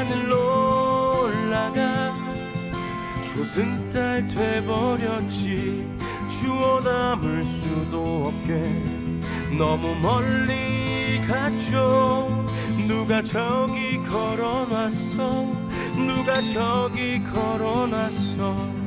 하늘로 올라가. 조승달 돼버렸지. 주워 담을 수도 없게. 너무 멀리 갔죠. 누가 저기 걸어놨어? 누가 저기 걸어놨어